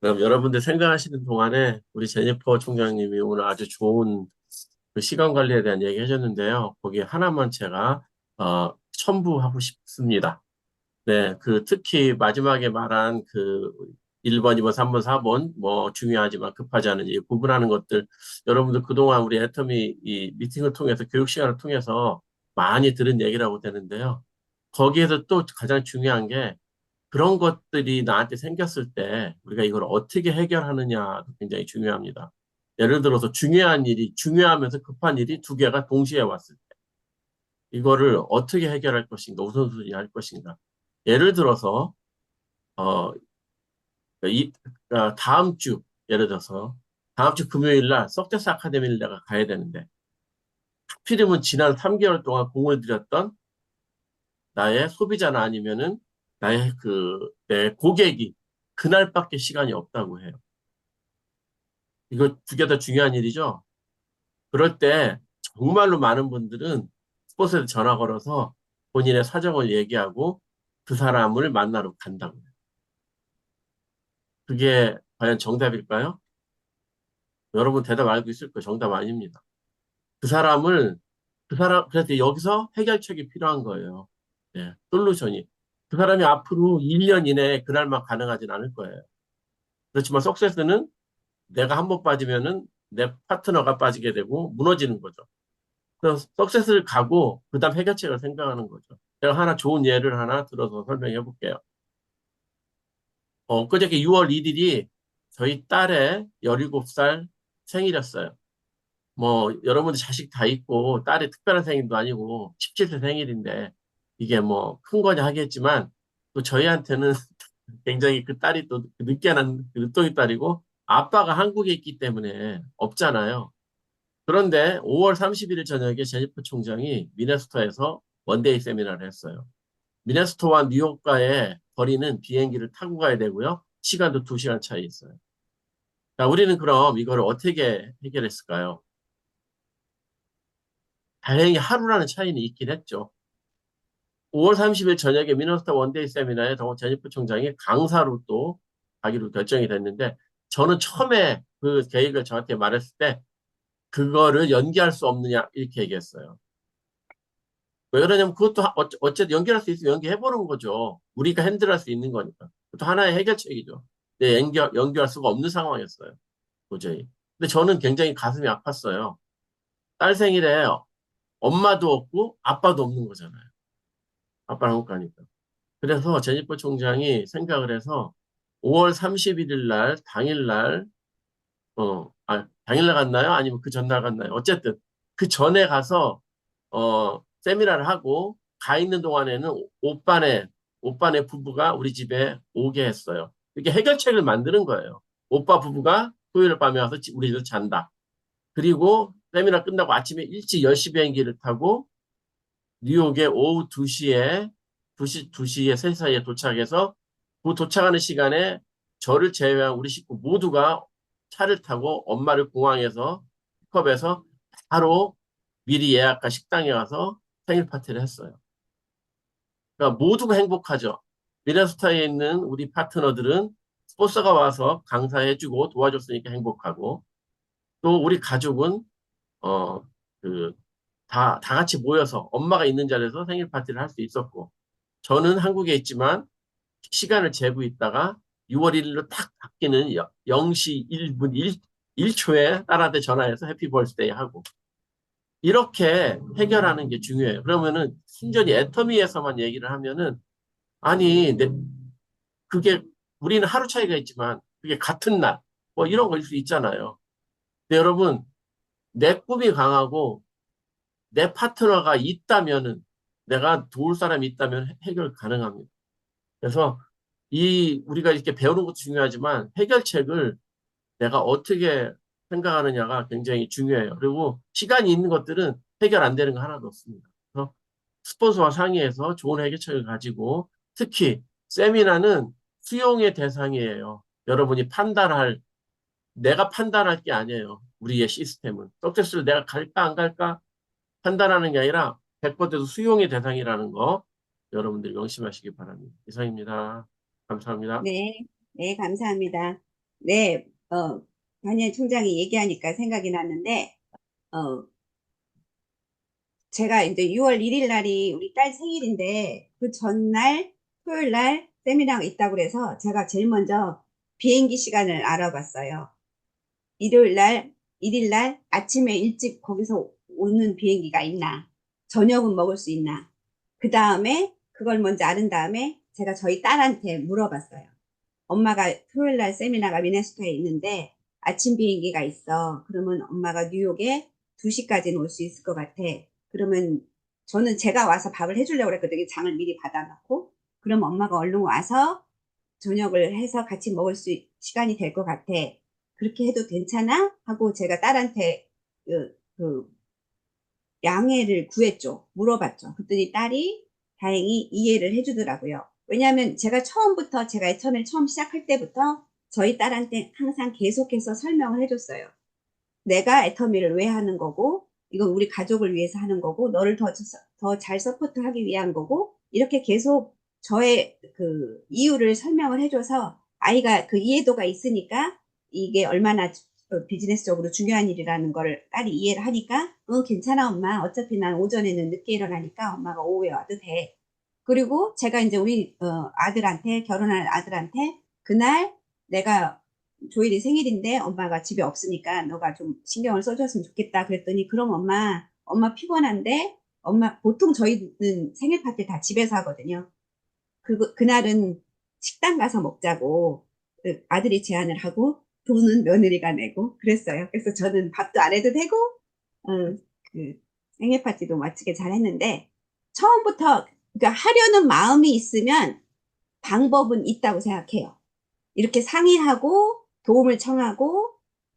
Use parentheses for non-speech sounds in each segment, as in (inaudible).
그럼 여러분들 생각하시는 동안에 우리 제니퍼 총장님이 오늘 아주 좋은 그 시간 관리에 대한 얘기 해줬는데요. 거기 하나만 제가 어, 첨부하고 싶습니다. 네, 그 특히 마지막에 말한 그 1번, 2번, 3번, 4번 뭐 중요하지만 급하지 않은 이 구분하는 것들 여러분들 그동안 우리 애터미 이 미팅을 통해서 교육 시간을 통해서 많이 들은 얘기라고 되는데요. 거기에서 또 가장 중요한 게 그런 것들이 나한테 생겼을 때 우리가 이걸 어떻게 해결하느냐도 굉장히 중요합니다. 예를 들어서 중요한 일이 중요하면서 급한 일이 두 개가 동시에 왔을 때 이거를 어떻게 해결할 것인가 우선순위 할 것인가 예를 들어서 어, 이 아, 다음 주 예를 들어서 다음 주 금요일 날 석세스 아카데미를 내가 가야 되는데 하필이면 지난 3개월 동안 공을 들였던 나의 소비자나 아니면은 나의 그 내 고객이 그날밖에 시간이 없다고 해요. 이거 두 개 다 중요한 일이죠. 그럴 때 정말로 많은 분들은 스포츠에 전화 걸어서 본인의 사정을 얘기하고 그 사람을 만나러 간다고 해요. 그게 과연 정답일까요? 여러분 대답 알고 있을 거예요. 정답 아닙니다. 그 사람을 그 사람 그래서 여기서 해결책이 필요한 거예요. 예, 솔루션이. 그 사람이 앞으로 1년 이내에 그날만 가능하진 않을 거예요. 그렇지만 석세스는 내가 한 번 빠지면은 내 파트너가 빠지게 되고 무너지는 거죠. 그래서 석세스를 가고 그 다음 해결책을 생각하는 거죠. 제가 하나 좋은 예를 하나 들어서 설명해 볼게요. 어, 그저께 6월 1일이 저희 딸의 17살 생일이었어요. 뭐 여러분들 자식 다 있고 딸이 특별한 생일도 아니고 17세 생일인데 이게 뭐 큰 거냐 하겠지만 또 저희한테는 (laughs) 굉장히 그 딸이 또 늦게 난 늦둥이 딸이고 아빠가 한국에 있기 때문에 없잖아요. 그런데 5월 31일 저녁에 제니퍼 총장이 미네소타에서 원데이 세미나를 했어요. 미네소타와 뉴욕과의 거리는 비행기를 타고 가야 되고요. 시간도 2시간 차이 있어요. 자, 우리는 그럼 이걸 어떻게 해결했을까요? 다행히 하루라는 차이는 있긴 했죠. 5월 30일 저녁에 미네소타 원데이 세미나에 더 제니퍼 총장이 강사로 또 가기로 결정이 됐는데 저는 처음에 그 계획을 저한테 말했을 때 그거를 연기할 수 없느냐 이렇게 얘기했어요. 왜 그러냐면 그것도 어쨌든 연결할 수 있으면 연기해보는 거죠. 우리가 핸들할 수 있는 거니까. 그것도 하나의 해결책이죠. 근데 연결, 연결할 수가 없는 상황이었어요. 도저히. 근데 저는 굉장히 가슴이 아팠어요. 딸 생일에 엄마도 없고 아빠도 없는 거잖아요. 아빠는 한국 가니까. 그래서 제니퍼 총장이 생각을 해서 5월 31일 날, 당일 날, 어, 아, 당일 날 갔나요? 아니면 그 전날 갔나요? 어쨌든 그 전에 가서, 어, 세미나를 하고 가 있는 동안에는 오- 오빠네, 오빠네 부부가 우리 집에 오게 했어요. 이렇게 해결책을 만드는 거예요. 오빠 부부가 토요일 밤에 와서 지- 우리 집에서 잔다. 그리고 세미나 끝나고 아침에 일찍 10시 비행기를 타고 뉴욕에 오후 2시에 2시, 2시에 3시 사이에 도착해서 그 도착하는 시간에 저를 제외한 우리 식구 모두가 차를 타고 엄마를 공항에서 픽업해서 바로 미리 예약한 식당에 가서 생일 파티를 했어요. 그러니까 모두가 행복하죠. 미네소타에 있는 우리 파트너들은 스폰서가 와서 강사해주고 도와줬으니까 행복하고 또 우리 가족은 어 그 다, 다 같이 모여서 엄마가 있는 자리에서 생일 파티를 할 수 있었고, 저는 한국에 있지만 시간을 재고 있다가 6월 1일로 딱 바뀌는 0시 1분 1, 1초에 딸한테 전화해서 해피 벌스데이 하고, 이렇게 해결하는 게 중요해요. 그러면은 순전히 애터미에서만 얘기를 하면은, 아니, 내, 그게 우리는 하루 차이가 있지만, 그게 같은 날, 뭐 이런 거일 수 있잖아요. 근데 여러분, 내 꿈이 강하고, 내 파트너가 있다면은 내가 도울 사람이 있다면 해- 해결 가능합니다. 그래서 이 우리가 이렇게 배우는 것도 중요하지만 해결책을 내가 어떻게 생각하느냐가 굉장히 중요해요. 그리고 시간이 있는 것들은 해결 안 되는 거 하나도 없습니다. 그래서 스폰서와 상의해서 좋은 해결책을 가지고 특히 세미나는 수용의 대상이에요. 여러분이 판단할 내가 판단할 게 아니에요. 우리의 시스템은. 석세스를 내가 갈까 안 갈까 판단하는 게 아니라 100% 수용의 대상이라는 거 여러분들이 명심하시기 바랍니다. 이상입니다. 감사합니다. 네, 네, 감사합니다. 네, 어, 단일 총장이 얘기하니까 생각이 났는데, 어, 제가 이제 6월 1일 날이 우리 딸 생일인데, 그 전날, 토요일 날 세미나가 있다고 그래서 제가 제일 먼저 비행기 시간을 알아봤어요. 일요일 날, 1일 날 아침에 일찍 거기서 오는 비행기가 있나, 저녁은 먹을 수 있나, 그 다음에 그걸 먼저 아는 다음에 제가 저희 딸한테 물어봤어요. 엄마가 토요일 날 세미나가 미네소타에 있는데 아침 비행기가 있어. 그러면 엄마가 뉴욕에 2시까지는 올 수 있을 것 같아. 그러면 저는 제가 와서 밥을 해주려고 그랬거든요. 장을 미리 받아놓고. 그럼 엄마가 얼른 와서 저녁을 해서 같이 먹을 수, 시간이 될 것 같아. 그렇게 해도 괜찮아? 하고 제가 딸한테 그, 그 양해를 구했죠. 물어봤죠. 그랬더니 딸이 다행히 이해를 해주더라고요. 왜냐하면 제가 처음부터 제가 애터미를 처음 시작할 때부터 저희 딸한테 항상 계속해서 설명을 해줬어요. 내가 애터미를 왜 하는 거고 이건 우리 가족을 위해서 하는 거고 너를 더 더 잘 서포트하기 위한 거고 이렇게 계속 저의 그 이유를 설명을 해줘서 아이가 그 이해도가 있으니까 이게 얼마나 어, 비즈니스적으로 중요한 일이라는 걸 딸이 이해를 하니까 응 괜찮아 엄마. 어차피 난 오전에는 늦게 일어나니까 엄마가 오후에 와도 돼. 그리고 제가 이제 우리 어, 아들한테 결혼할 아들한테 그날 내가 조일이 생일인데 엄마가 집에 없으니까 너가 좀 신경을 써줬으면 좋겠다 그랬더니 그럼 엄마 엄마 피곤한데 엄마 보통 저희는 생일 파티 다 집에서 하거든요. 그 그날은 식당 가서 먹자고 그 아들이 제안을 하고 돈은 며느리가 내고 그랬어요 그래서 저는 밥도 안 해도 되고 어, 그 생일 파티도 마치게 잘 했는데 처음부터 그러니까 하려는 마음이 있으면 방법은 있다고 생각해요. 이렇게 상의하고 도움을 청하고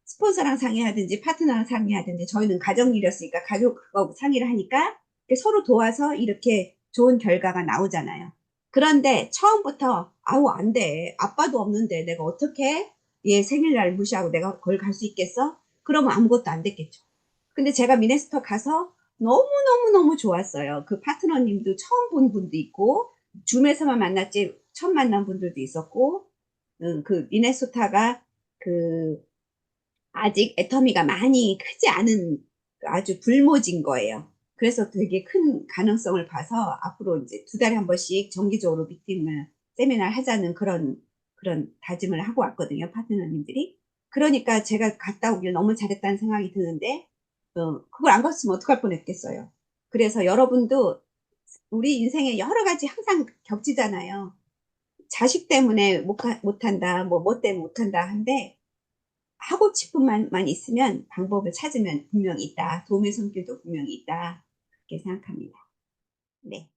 스폰서랑 상의하든지 파트너랑 상의하든지 저희는 가정일이었으니까 가족하고 상의를 하니까 서로 도와서 이렇게 좋은 결과가 나오잖아요. 그런데 처음부터 아우 안 돼. 아빠도 없는데 내가 어떻게 얘 생일날 무시하고 내가 거기 갈 수 있겠어? 그러면 아무것도 안 됐겠죠. 근데 제가 미네스터 가서 너무너무너무 좋았어요. 그 파트너님도 처음 본 분도 있고, 줌에서만 만났지, 처음 만난 분들도 있었고, 음, 그 미네소타가 그 아직 애터미가 많이 크지 않은 아주 불모진 거예요. 그래서 되게 큰 가능성을 봐서 앞으로 이제 두 달에 한 번씩 정기적으로 미팅을 세미나를 하자는 그런 그런 다짐을 하고 왔거든요, 파트너님들이. 그러니까 제가 갔다 오길 너무 잘했다는 생각이 드는데 어, 그걸 안 갔으면 어떡할 뻔했겠어요. 그래서 여러분도 우리 인생에 여러 가지 항상 겹치잖아요. 자식 때문에 못, 가- 못한다, 뭐, 뭐 때문에 못한다 한데, 하고 싶은 말만 있으면 방법을 찾으면 분명히 있다. 도움의 손길도 분명히 있다. 그렇게 생각합니다. 네.